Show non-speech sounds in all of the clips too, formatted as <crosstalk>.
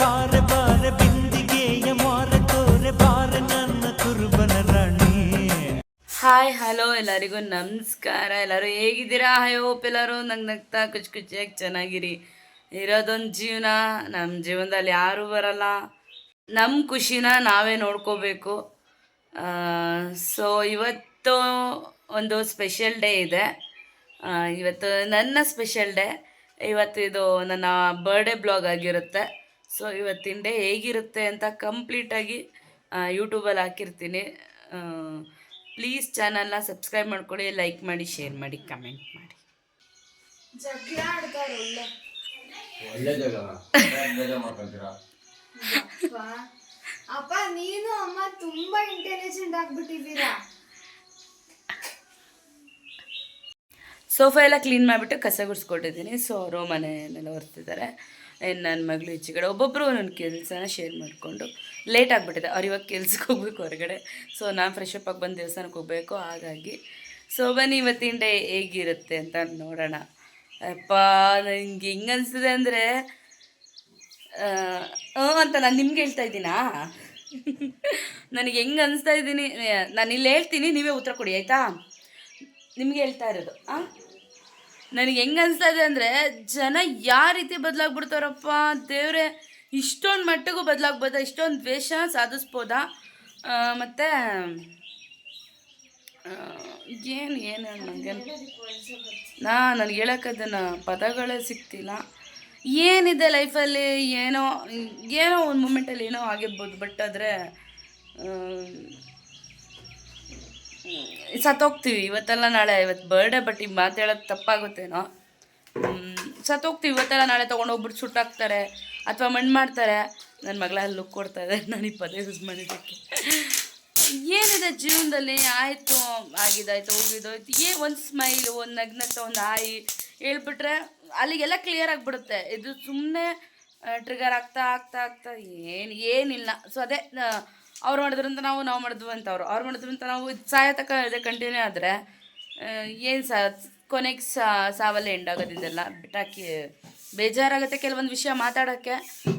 ಮಾರ hi, hello, ಎಲ್ಲರಿಗೂ ನಮಸ್ಕಾರ. ಎಲ್ಲರೂ ಹೇಗಿದ್ದೀರಾ? ಹಾಯ್ ಹೋಪ್ ಎಲ್ಲರೂ ನಂಗೆ ನಗ್ತಾ ಖುಷಿ ಖುಷಿಯಾಗಿ ಚೆನ್ನಾಗಿರಿ. ಇರೋದೊಂದು ಜೀವನ ನಮ್ಮ ಜೀವನದಲ್ಲಿ ಯಾರೂ ಬರಲ್ಲ. ನಮ್ಮ ಖುಷಿನ ನಾವೇ ನೋಡ್ಕೋಬೇಕು. ಸೊ ಇವತ್ತು ಒಂದು ಸ್ಪೆಷಲ್ ಡೇ ಇದೆ. ಇವತ್ತು ನನ್ನ ಸ್ಪೆಷಲ್ ಡೇ ಇವತ್ತು ಇದು ನನ್ನ ಬರ್ಡೇ ಬ್ಲಾಗ್ ಆಗಿರುತ್ತೆ. ಸೊ ಇವತ್ತಿನ ಡೇ ಹೇಗಿರುತ್ತೆ ಅಂತ ಕಂಪ್ಲೀಟಾಗಿ ಯೂಟ್ಯೂಬಲ್ಲಿ ಹಾಕಿರ್ತೀನಿ. ಪ್ಲೀಸ್ ಚಾನಲ್ನ ಸಬ್ಸ್ಕ್ರೈಬ್ ಮಾಡ್ಕೊಳ್ಳಿ ಲೈಕ್ ಮಾಡಿ ಶೇರ್ ಮಾಡಿ ಕಮೆಂಟ್ ಮಾಡಿ. ಒಳ್ಳೆ. ಜಾಗ ಅಪ್ಪ ನೀನು ಅಮ್ಮ ತುಂಬಾ ಇಂಟೆಲಿಜೆಂಟ್ ಆಗ್ಬಿಟ್ಟಿದ್ದೀರಾ. ಸೋಫಾ ಎಲ್ಲ ಕ್ಲೀನ್ ಮಾಡಿಬಿಟ್ಟು ಕಸ ಗುಡಿಸ್ಕೊಟ್ಟಿದ್ದೀನಿ. ಸೊ ಅವರು ಮನೆಯನ್ನೆಲ್ಲ ಹೊರ್ತಿದ್ದಾರೆ ಇನ್ನು ನನ್ನ ಮಗಳು ಈಚೆ ಕಡೆ ಒಬ್ಬೊಬ್ಬರು ನನ್ನ ಕೆಲಸನ ಶೇರ್ ಮಾಡಿಕೊಂಡು ಲೇಟ್ ಆಗಿಬಿಟ್ಟಿದೆ. ಅವ್ರು ಇವಾಗ ಕೆಲ್ಸಕ್ಕೆ ಹೋಗ್ಬೇಕು ಹೊರಗಡೆ. ಸೊ ನಾನು ಫ್ರೆಶ್ ಅಪ್ ಆಗಿ ಬಂದು ದೇವಸ್ಥಾನಕ್ಕೆ ಹೋಗಬೇಕು. ಹಾಗಾಗಿ ಸೊ ಬನ್ನಿ ಇವತ್ತಿನ ಡೇ ಹೇಗಿರುತ್ತೆ ಅಂತ ನೋಡೋಣ. ಅಪ್ಪ ನನಗೆ ಹೆಂಗೆ ಅನಿಸ್ತದೆ ಅಂದರೆ ಅಂತ ನಾನು ನಿಮ್ಗೆ ಹೇಳ್ತಾ ಇದ್ದೀನಾ? ನನಗೆ ಹೆಂಗೆ ಅನಿಸ್ತಾ ಇದ್ದೀನಿ ನಾನು ಇಲ್ಲಿ ಹೇಳ್ತೀನಿ, ನೀವೇ ಉತ್ತರ ಕೊಡಿ, ಆಯಿತಾ? ನಿಮ್ಗೆ ಹೇಳ್ತಾ ಇರೋದು, ಆ? ನನಗೆ ಹೆಂಗೆ ಇದೆ ಅಂದರೆ ಜನ ಯಾವ ರೀತಿ ಬದಲಾಗ್ಬಿಡ್ತಾರಪ್ಪ? ದೇವ್ರೆ, ಇಷ್ಟೊಂದು ಮಟ್ಟಿಗೂ ಬದಲಾಗ್ಬೋದಾ? ಇಷ್ಟೊಂದು ದ್ವೇಷ ಸಾಧಿಸ್ಬೋದಾ? ಮತ್ತು ಏನು ಏನು ನನಗೆ ನಾ, ನನಗೆ ಹೇಳೋಕ್ಕದನ್ನು ಪದಗಳೇ ಸಿಗ್ತಿಲ್ಲ ಏನಿದೆ ಲೈಫಲ್ಲಿ? ಏನೋ ಏನೋ ಒಂದು ಮೂಮೆಂಟಲ್ಲಿ ಏನೋ ಆಗಿರ್ಬೋದು ಬಟ್ ಆದರೆ ಸತ್ತೋಗ್ತೀವಿ. ಇವತ್ತೆಲ್ಲ ನಾಳೆ ಇವತ್ತು ಬರ್ಡೇ ಬಟ್ ಈಗ ಮಾತಾಡೋದು ತಪ್ಪಾಗುತ್ತೇನೋ. ಸತ್ತೋಗ್ತೀವಿ. ಇವತ್ತೆಲ್ಲ ನಾಳೆ ತೊಗೊಂಡೋಗ್ಬಿಟ್ಟು ಸುಟ್ಟಾಕ್ತಾರೆ ಅಥವಾ ಮಣ್ಣು ಮಾಡ್ತಾರೆ. ನನ್ನ ಮಗಳ ಲುಕ್ ಕೊಡ್ತಾ ಇದೆ ನಾನು ಈ ಪದೇ ಯೂಸ್ ಮಾಡಿದ್ದಕ್ಕೆ. ಏನಿದೆ ಜೀವನದಲ್ಲಿ? ಆಯಿತು, ಆಗಿದಾಯ್ತು ಹೋಗಿದ್ದೋಯ್ತು ಏ, ಒಂದು ಸ್ಮೈಲು ಒಂದು ನಗ್ನತ್ತ ಒಂದು ಹಾಯಿ ಹೇಳ್ಬಿಟ್ರೆ ಅಲ್ಲಿಗೆಲ್ಲ ಕ್ಲಿಯರ್ ಆಗಿಬಿಡುತ್ತೆ. ಇದು ಸುಮ್ಮನೆ ಟ್ರಿಗರ್ ಆಗ್ತಾ ಆಗ್ತಾ ಆಗ್ತಾ ಏನು, ಏನಿಲ್ಲ. ಸೊ ಅದೇ ಅವ್ರು ಮಾಡಿದ್ರಂತ ನಾವು ನಾವು ಮಾಡಿದ್ವಿ ಅಂತ ಅವರು. ಅವ್ರು ಮಾಡಿದ್ರಂತ ನಾವು ಇದು ಸಾಯೋ ತನಕ ಇದೆ ಕಂಟಿನ್ಯೂ ಆದರೆ ಏನು ಸಾ ಕೊನೆಗೆ ಸಾವಲ್ಲೇ ಎಂಡಾಗೋದಿದೆಲ್ಲ ಬಿಟ್ಟಾಕಿ ಬೇಜಾರಾಗುತ್ತೆ ಕೆಲವೊಂದು ವಿಷಯ ಮಾತಾಡೋಕ್ಕೆ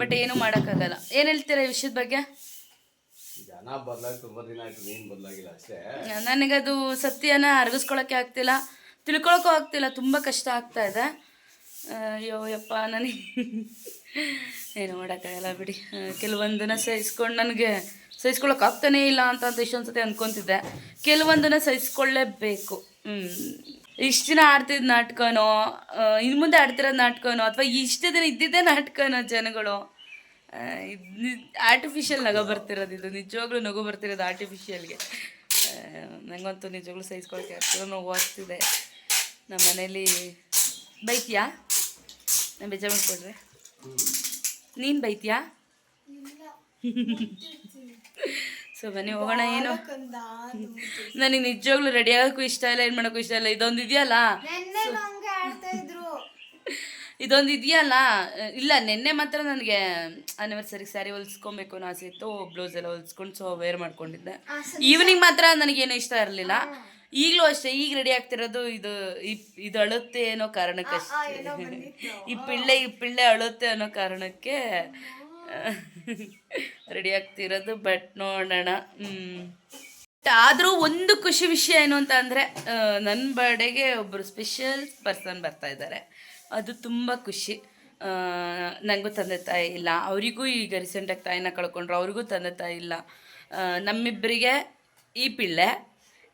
ಬಟ್ ಏನೂ ಮಾಡೋಕ್ಕಾಗಲ್ಲ. ಏನು ಹೇಳ್ತೀರಾ ಈ ವಿಷಯದ ಬಗ್ಗೆ? ನನಗದು ಸತ್ಯನ ಅರಗಿಸ್ಕೊಳಕ್ಕೆ ಆಗ್ತಿಲ್ಲ ತಿಳ್ಕೊಳಕ್ಕೂ ಆಗ್ತಿಲ್ಲ ತುಂಬ ಕಷ್ಟ ಆಗ್ತಾ ಇದೆ. ಅಯ್ಯೋ ಯಪ್ಪ ನನಗೆ <laughs> ಏನು ಮಾಡೋಕ್ಕಾಗಲ್ಲ ಬಿಡಿ. ಕೆಲವೊಂದನ್ನ ಸಹಿಸ್ಕೊಂಡು ನನಗೆ ಸಹಿಸ್ಕೊಳಕ್ಕೆ ಆಗ್ತಾನೇ ಇಲ್ಲ ಅಂತ ಅಂತ ಇಷ್ಟೊಂದು ಸತಿ ಅಂದ್ಕೊತಿದ್ದೆ ಕೆಲವೊಂದನ್ನ ಸಹಿಸ್ಕೊಳ್ಳೇಬೇಕು ಇಷ್ಟು ದಿನ ಆಡ್ತಿದ್ದ ನಾಟಕನೋ ಇನ್ನು ಮುಂದೆ ಆಡ್ತಿರೋದು ನಾಟಕನೋ, ಅಥವಾ ಇಷ್ಟು ದಿನ ಇದ್ದಿದ್ದೇ ನಾಟಕನೋ ಜನಗಳು ಆರ್ಟಿಫಿಷಿಯಲ್ ನಗು ಬರ್ತಿರೋದು ಇದು. ನಿಜವಾಗ್ಲೂ ನಗು ಬರ್ತಿರೋದು ಆರ್ಟಿಫಿಷಿಯಲ್ಗೆ ನನಗಂತೂ ನಿಜವಾಗ್ಲೂ ಸಹಿಸ್ಕೊಳಕ್ಕೆ ಆಗ್ತಿರೋ ನೋವು ಆಗ್ತಿದೆ. ನಮ್ಮ ಮನೇಲಿ ಬೈತೀಯಾ? ನಾನು ಬೇಜಾರು ಮಾಡ್ಕೊಡ್ರೆ ನೀನು ಬೈತ್ಯಾ? ಸೊ ಬನ್ನಿ ಹೋಗೋಣ ಏನು? ನನಗೆ ನಿಜವಾಗ್ಲೂ ರೆಡಿ ಆಗೋಕ್ಕೂ ಇಷ್ಟ ಇಲ್ಲ ಏನು ಮಾಡೋಕ್ಕೂ ಇಷ್ಟ ಇಲ್ಲ ಇದೊಂದು ಇದೆಯಲ್ಲ? <laughs> ಇದೊಂದು ಇದೆಯಲ್ಲ? ಇಲ್ಲ ನಿನ್ನೆ ಮಾತ್ರ ನನಗೆ ಆನಿವರ್ಸರಿ ಸ್ಯಾರಿ ಹೊಲ್ಸ್ಕೊಬೇಕು ಅನ್ನೋ ಆಸೆ ಇತ್ತು ಬ್ಲೌಸ್ ಎಲ್ಲ ಹೊಲ್ಸ್ಕೊಂಡು ಸೊ ವೇರ್ ಮಾಡ್ಕೊಂಡಿದ್ದೆ. ಈವ್ನಿಂಗ್ ಮಾತ್ರ ನನಗೇನು ಇಷ್ಟ ಇರಲಿಲ್ಲ. ಈಗಲೂ ಅಷ್ಟೇ ಈಗ ರೆಡಿ ಆಗ್ತಿರೋದು ಇದು ಇದು ಅಳುತ್ತೆ ಅನ್ನೋ ಕಾರಣಕ್ಕಷ್ಟೇ. ಈ ಪಿಳ್ಳೆ ಈ ಪಿಳ್ಳೆ ಅಳುತ್ತೆ ಅನ್ನೋ ಕಾರಣಕ್ಕೆ <laughs> ರೆಡಿ ಆಗ್ತಿರೋದು ಬಟ್ ನೋಡೋಣ. ಆದರೂ ಒಂದು ಖುಷಿ ವಿಷಯ ಏನು ಅಂತ ಅಂದರೆ ನನ್ನ ಬರ್ಡೇಗೆ ಒಬ್ಬರು ಸ್ಪೆಷಲ್ ಪರ್ಸನ್ ಬರ್ತಾ ಇದ್ದಾರೆ. ಅದು ತುಂಬ ಖುಷಿ. ನನಗೂ ತಂದೆ ತಾಯಿ ಇಲ್ಲ. ಅವರಿಗೂ ಈಗ ರೀಸೆಂಟಾಗಿ ತಾಯಿನ ಕಳ್ಕೊಂಡ್ರು, ಅವ್ರಿಗೂ ತಂದೆ ತಾಯಿ ಇಲ್ಲ. ನಮ್ಮಿಬ್ಬರಿಗೆ ಈ ಪಿಳ್ಳೆ,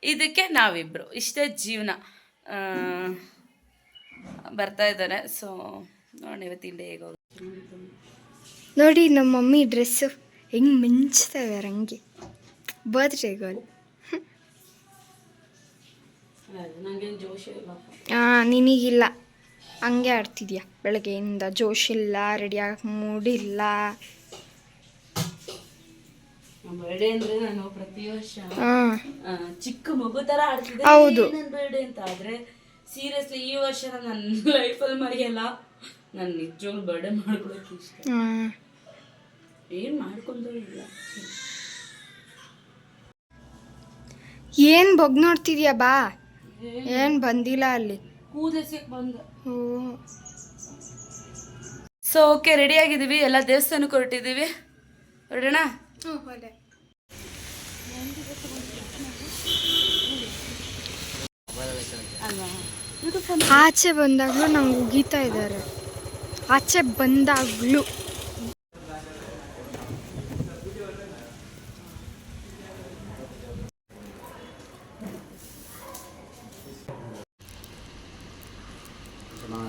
ಇದಕ್ಕೆ ನಾವಿಬ್ಬರು ಇಷ್ಟೇ ಜೀವನ. ಬರ್ತಾ ಇದ್ದಾರೆ. ಸೊ ನೋಡೋಣ ಇವತ್ತಿಂದ ಹೇಗೆ ನೋಡಿ ನಮ್ಮ ಮಮ್ಮಿ ಡ್ರೆಸ್ಸು ಹೆಂಗೆ ಮಿಂಚ್ತಾ ಇದಾರೆ ಹಂಗೆ ಬರ್ತ್ಡೇ ಗೋಲ್. ನನಗೇನು ಜೋಶ್ ಇಲ್ಲಪ್ಪ ಹಾಂ ನಿನಗಿಲ್ಲ. ಹಂಗೆ ಆಡ್ತಿದ್ಯಾ? ಬೆಳಗ್ಗೆಯಿಂದ ಜೋಶ್ ಇಲ್ಲ ರೆಡಿಯಾಗಿ ಮೂಡಿಲ್ಲ. ಚಿಕ್ಕ ಮಗು ತರ ಆಡ್ತಿದ್ದೆ. ಹೌದು. ಬರ್ಡೇ ಅಂತ ಆದ್ರೆ ಸೀರಿಯಸ್ಲಿ ಈ ವರ್ಷ ನನ್ನ ಲೈಫಲ್ಲಿ <laughs> ಮರೆಯಲ್ಲ. ನಾನು ನಿಜವಾಗ್ಲೂ ಬರ್ಡೇ ಮಾಡ್ಕೊಳಕ್ಕೆ ಇಷ್ಟ. ಏನು ಮಾಡ್ಕೊಂಡೋ ಇಲ್ಲ ಏನು ಬಗ್ ನೋಡ್ತಿದ್ಯಾ ಬಾ? ಏನು? ಬಂದಿಲ್ಲ ಅಲ್ಲಿ. ಬಂದ. ಸೊ ಓಕೆ ರೆಡಿ ಆಗಿದ್ದೀವಿ. ಎಲ್ಲ ದೇವಸ್ಥಾನಕ್ಕೆ ಹೊರಟಿದ್ದೀವಿ. ಹೊರಡೋಣ? ಆಚೆ ಬಂದಾಗಲೂ ನಂಗೆ ಉಗಿತಾ ಇದ್ದಾರೆ ಆಚೆ ಬಂದಾಗಲೂ.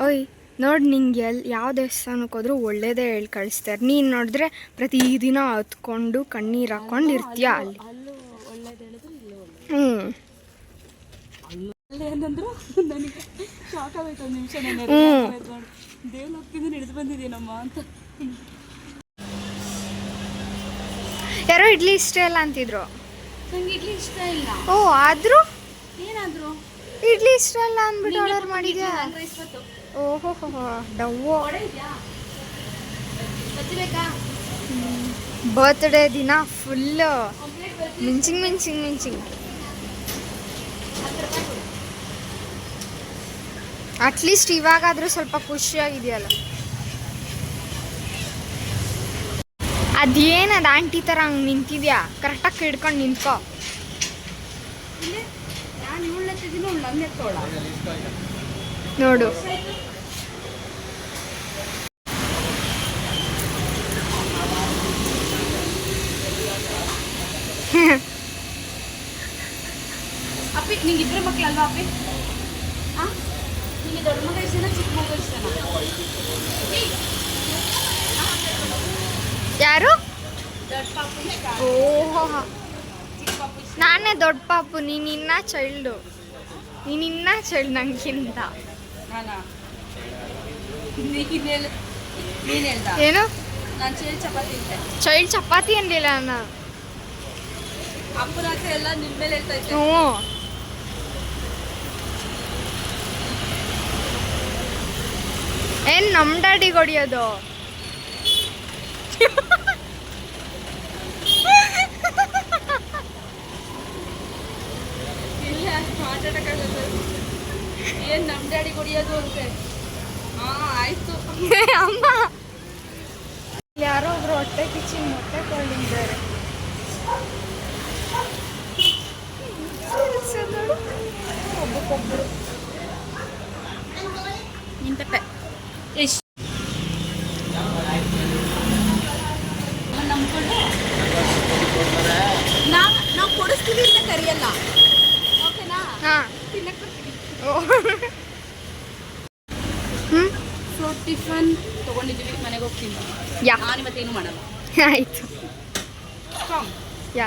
ಓಯ್ ನೋಡಿ ನಿಂಗೆ ಎಲ್ಲಿ ಯಾವ ದೇವಸ್ಥಾನಕ್ಕೆ ಹೋದ್ರೂ ಒಳ್ಳೇದೇ ಹೇಳಿ ಕಳಿಸ್ತಾರೆ. ನೀನು ನೋಡಿದ್ರೆ ಪ್ರತಿದಿನ ಹತ್ಕೊಂಡು ಕಣ್ಣೀರು ಹಾಕೊಂಡು ಇರ್ತೀಯ ಅಲ್ಲಿ ಹ್ಞೂ ಏನಂದ್ರು ನನಗೆ ಶಾಕ್ ಆಗೋಯ್ತು ಒಂದು ನಿಮಿಷ ನಾನು ಹ್ಞೂ ದೇವಲೋಕದಿಂದ ಹಿಡಿದು ಬಂದಿದ್ದೀನಮ್ಮ ಅಂತ. ಯಾರೋ ಇಡ್ಲಿ ಇಷ್ಟ ಇಲ್ಲ ಅಂತಿದ್ರು. ನಂಗೆ ಇಡ್ಲಿ ಇಷ್ಟ ಇಲ್ಲ. ಓ ಆದ್ರೂ? ಏನಾದ್ರು? ಇಡ್ಲಿ ಇಷ್ಟ ಇಲ್ಲ ಅಂದ್ಬಿಟ್ಟು ಆರ್ಡರ್ ಮಾಡಿದ್ಯಾ? ರೈಸ್ ಓಹೋ ಬರ್ತ್ಡೇ ದಿನ ಫುಲ್ ಮಿಂಚಿಂಗ್ ಮಿಂಚಿಂಗ್ ಮಿಂಚಿಂಗ್. ಅಟ್ಲೀಸ್ಟ್ ಇವಾಗಾದರೂ ಸ್ವಲ್ಪ ಖುಷಿಯಾಗಿದೆಯಲ್ಲ. ಅದೇನದು ಆಂಟಿ ಥರ ಹಂಗೆ ನಿಂತಿದ್ಯಾ? ಕರೆಕ್ಟಾಗಿ ಹಿಡ್ಕೊಂಡು ನಿಂತ್ಕೋ. ನೋಡು. ಅಪ್ಪಿ ನಿಂಗೆ ಇಬ್ಬರು ಮಕ್ಕಳಲ್ವಾ ಅಪ್ಪಿ? ಆ? ನಿಂಗೆ ದೊಡ್ಡ ಮಗ ಇಷ್ಟನಾ ಚಿಕ್ಕ ಮಗ ಇಷ್ಟನಾ? ಯಾರು? ದೊಡ್ಡ ಪಾಪು ಓಹೋ. ನಾನೇ ದೊಡ್ಡ ಪಾಪು ನೀನಿನ್ನ ಚೈಲ್ಡು ನೀನಿನ್ನ ಚೈಲ್ಡ್ ನಂಗಿಂತ. ನಾನಾ ನೀನು ನೀನು ಏನು? ನಾನು ಚೈಲ್ಡ್ ಚಪಾತಿ ಅಂದಿಲ್ಲ ಅಣ್ಣ. ಅಪ್ಪನ ಹತ್ರ ಎಲ್ಲ ನಿಮ್ಮ ಮೇಲೆ ಹೇಳ್ತಾ ಇದ್ದೆ. ಹ್ಞೂ. ಏನ್ ನಮ್ ಡ್ಯಾಡಿಗೆ ಹೊಡಿಯೋದು? ಇಲ್ಲ ಮಾತಾಡಕ್ಕಾಗಲ್ಲ. ಏನು ನಮ್ಮ ಡ್ಯಾಡಿ ಹೊಡಿಯೋದು ಅಂತೆ? ಹಾಂ ಆಯಿತು. ಅಮ್ಮ. ಯಾರೋ ಒಬ್ರು ಹೊಟ್ಟೆ ಕಿಚ್ಚಿ ಮೊಟ್ಟೆ ಕೊಂಡಿದ್ದಾರೆ ಒಬ್ಬಕ್ಕೊಬ್ರು ನಿಂತಪ್ಪೆ ಎಷ್ಟು ನಂಬ್ಕೊಂಡು ನಾವು ನಾವು ಕೊಡಿಸ್ತೀವಿ ಅಂತ ಕರಿಯಲ್ಲ ಓಕೆನಾ ಹಾ ತಿನ್ನಕ್ಕೆ ಓ ಹ್ಮ್ ಸೊ ಟಿಫನ್ ತೊಗೊಂಡಿದ್ದೀವಿ ಮನೆಗೆ ಹೋಗ್ತೀನಿ ಇವತ್ತೇನು ಮಾಡಲ್ಲ. ಆಯ್ತು. ಯಾ.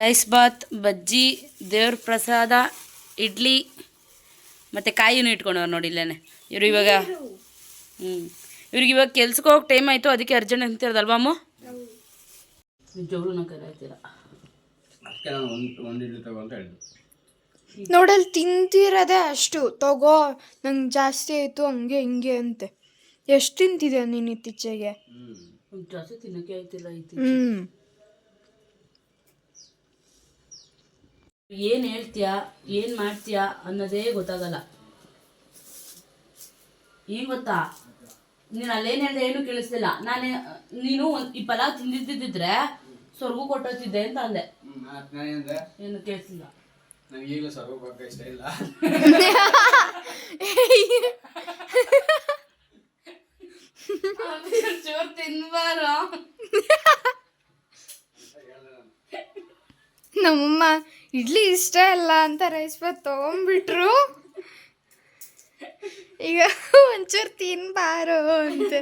ರೈಸ್ ಬಾತ್ ಬಜ್ಜಿ ದೇವ್ರ ಪ್ರಸಾದ ಇಡ್ಲಿ ಮತ್ತು ಕಾಯಿನೂ ಇಟ್ಕೊಂಡವ್ರು ನೋಡಿ ಇಲ್ಲೇನೆ. ಇವರು ಇವಾಗ ಹ್ಞೂ ಇವ್ರಿಗೆ ಇವಾಗ ಕೆಲ್ಸಕ್ಕೆ ಹೋಗಿ ಟೈಮ್ ಆಯಿತು ಅದಕ್ಕೆ ಅರ್ಜೆಂಟ್ ಅಂತಿರೋದಲ್ವಾ ಅಮ್ಮ? ನಿಜವಾಗ್ಲೂ ನಂಗೆ ಕರಾಯ್ತಿಲ್ಲ ಅದಕ್ಕೆ ನಾನು ಒಂದು ಒಂದು ಇಡ್ಲಿ ತಗೋ ಅಂತ ಹೇಳಿದ್ದು. ನೋಡಲ್ಲಿ ತಿಂತಿರೋದೇ ಅಷ್ಟು. ತಗೋ ನಂಗೆ ಜಾಸ್ತಿ ಆಯ್ತು ಹಂಗೆ ಹಿಂಗೆ ಅಂತೆ. ಎಷ್ಟು ತಿಂತಿದ್ಯಾ ನೀನು ಇತ್ತೀಚೆಗೆ? ಹ್ಮ್. ಜಾಸ್ತಿ ತಿನ್ನೋಕೆ ಆಯ್ತಿಲ್ಲ ಐತಿ ಹ್ಞೂ ಏನು ಹೇಳ್ತೀಯಾ ಏನು ಮಾಡ್ತೀಯಾ ಅನ್ನೋದೇ ಗೊತ್ತಾಗಲ್ಲ. ಈಗ ಗೊತ್ತಾ? ನೀನು ಅಲ್ಲೇನ್ ಹೇಳ್ದೆ ಏನು ಕೇಳಿಸ್ತಿಲ್ಲ. ನಾನು ನೀನು ಒಂದ್- ಈ ಪಲಾವ್ ತಿಂದಿದ್ದಿದ್ರೆ ಸ್ವರ್ಗು ಕೊಟ್ಟೋತಿದ್ದೆ ಅಂತ ಅಂದೆ. ಏನು ಕೇಳಿಸಿಲ್ಲ. ನನಗೆ ಈಗಲೂ ಸರ್ವ ಬಗ್ಗೆ ಇಷ್ಟ ಇಲ್ಲ. ಚೂರು ತಿನ್ಬಾರ? ನಮ್ಮಮ್ಮ ಇಡ್ಲಿ ಇಷ್ಟ ಇಲ್ಲ ಅಂತ ರೈಸ್ ಬಾತ್ ತಗೊಂಡ್ಬಿಟ್ರು. ಈಗ ಒಂಚೂರು ತಿನ್ಬಾರೋ ಅಂತ.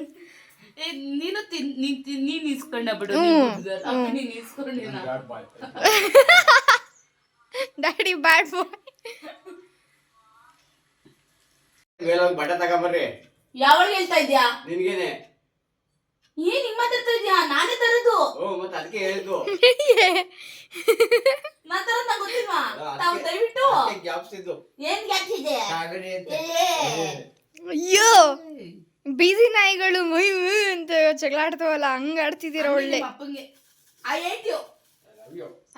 ನೀನು ತಿನ್ ನೀನ್ ತಿನ್- ನೀನ್ ಇಸ್ಕೊಂಡ ಬಿಡು ನೀನ್ ಡ್ಯಾಡಿ ಬ್ಯಾಡ್ ಬಾಯ್ ಬಟ್ಟೆ ತಗೊಂಬರ್ರಿ? ಯಾವಾಗ ಹೇಳ್ತಾ ಇದ್ಯಾ? ನಿನ್ಗೇನೆ. ಏನ್ ನಿಮ್ಮ ಹತ್ರ ಇದ್ಯಾ? ನಾನೇ ತರದು. ಓ ಮತ್ತೆ ಅದಕ್ಕೆ ಹೇಳಿದ್ದು. <laughs> ನಾ ತರದ್ ನಂಗೆ ಗೊತ್ತಿಲ್ವಾ? ತಾವು ದಯವಿಟ್ಟು. ಗ್ಯಾಪ್ಸ್ ಇದ್ದು. ಏನ್ ಗ್ಯಾಪ್ಸ್ ಇದೆ? ಅಂತ. ಅಯ್ಯೋ. ಬೀದಿ ನಾಯಿಗಳು ಮುಯ್ ಮುಯ್ ಅಂತ ಜಗಳಾಡ್ತಾವಲ್ಲ ಹಂಗ ಆಡ್ತಿದ್ದೀರ ಒಳ್ಳೆ. ಅಪ್ಪಂಗೆ. I hate you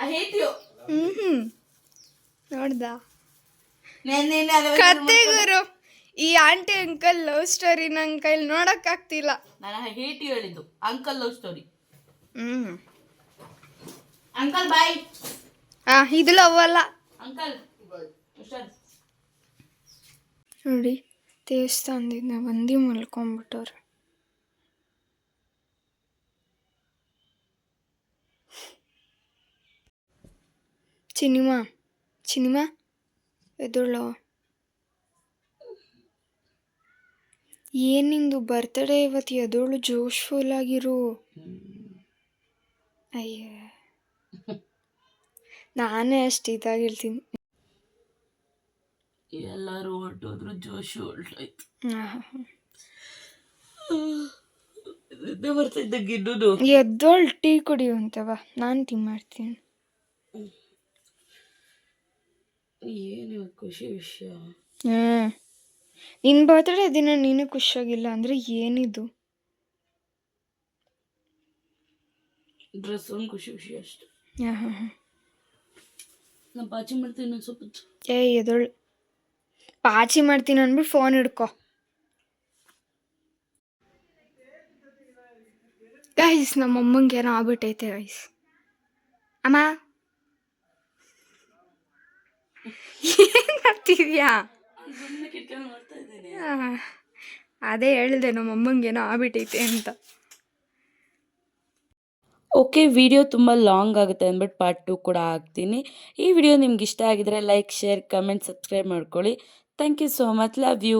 I hate you hmm hmm. ನೋಡ್ದ? ನೆನ್ನೆ ಕತೆ ಗುರು ಈ ಆಂಟಿ ಅಂಕಲ್ ಲವ್ ಸ್ಟೋರಿ ನನ್ನ ಕೈಲಿ ನೋಡಕ್ ಆಗ್ತಿಲ್ಲ. ನಾನು ಹೇಟ್ ಹೇಳಿದ್ದು? Uncle love story. Hmm. Uncle bye. ಆ ಇದು ಲವ್ ಅಲ್ಲ. ಅಂಕಲ್ ನೋಡಿ. ದೇವಸ್ಥಾನದಿಂದ ಬಂದು ಮಲ್ಕೊಂಡ್ಬಿಟ್ಟವ್ರೆ. ಸಿನಿಮಾ ಸಿನಿಮಾ ಎದುಳು ಏನಿಂದು ಬರ್ತಡೇ ಇವತ್ತು ಎದುಳು ಜೋಶ್ಫುಲ್ ಆಗಿರು. ಅಯ್ಯ. ನಾನೇ ಅಷ್ಟು ಇದಾಗಿರ್ತೀನಿ ಎಲ್ಲರೂ ಹೊರಟೋದ್ರು ಆಯ್ತು. ಬರ್ತಾ ಎದ್ದೋಳ್ ಟೀ ಕುಡಿಯುವಂತವ ನಾನು ಟೀ ಮಾಡ್ತೀನಿ. ಏನು ಖುಷಿ ವಿಷಯ? ನಿನ್ನ ನಿನ್ ಬರ್ತಡೇ ದಿನ ನೀನು ಖುಷಿಯಾಗಿಲ್ಲ ಅಂದ್ರೆ ಏನಿದು? ಡ್ರೆಸ್ ಒಂದು ಖುಷಿ ವಿಷಯ ಅಷ್ಟೆ. ಹಾಂ ನಾನು ಪಾಚಿ ಮಾಡ್ತೀನಿ ಇನ್ನೊಂದು ಸ್ವಲ್ಪ. ಏ ಎದೋಳು ಪಾಚಿ ಮಾಡ್ತೀನಿ ಅಂದ್ಬಿಟ್ಟು ಫೋನ್ ಹಿಡ್ಕೊ. ಗೈಸ್ ನಮ್ಮ ಅಮ್ಮಂಗೆ ಏನೋ ಆಗ್ಬಿಟ್ಟೈತೆ ಗೈಸ್ ಅಮ್ಮ? ಏನ್ ಮಾಡ್ತಿದ್ಯಾ? ಅದೇ ಹೇಳಿದೆ ನಮ್ಮ ಅಮ್ಮಂಗೆ ಏನೋ ಆಗ್ಬಿಟ್ಟೈತೆ ಅಂತ. ಓಕೆ ವಿಡಿಯೋ ತುಂಬ ಲಾಂಗ್ ಆಗುತ್ತೆ ಅಂದ್ಬಿಟ್ಟು ಪಾರ್ಟ್ ಟು ಕೂಡ ಹಾಕ್ತೀನಿ. ಈ ವಿಡಿಯೋ ನಿಮ್ಗೆ ಇಷ್ಟ ಆಗಿದ್ರೆ ಲೈಕ್ ಶೇರ್ ಕಮೆಂಟ್ ಸಬ್ಸ್ಕ್ರೈಬ್ ಮಾಡ್ಕೊಳ್ಳಿ. Thank you so much love you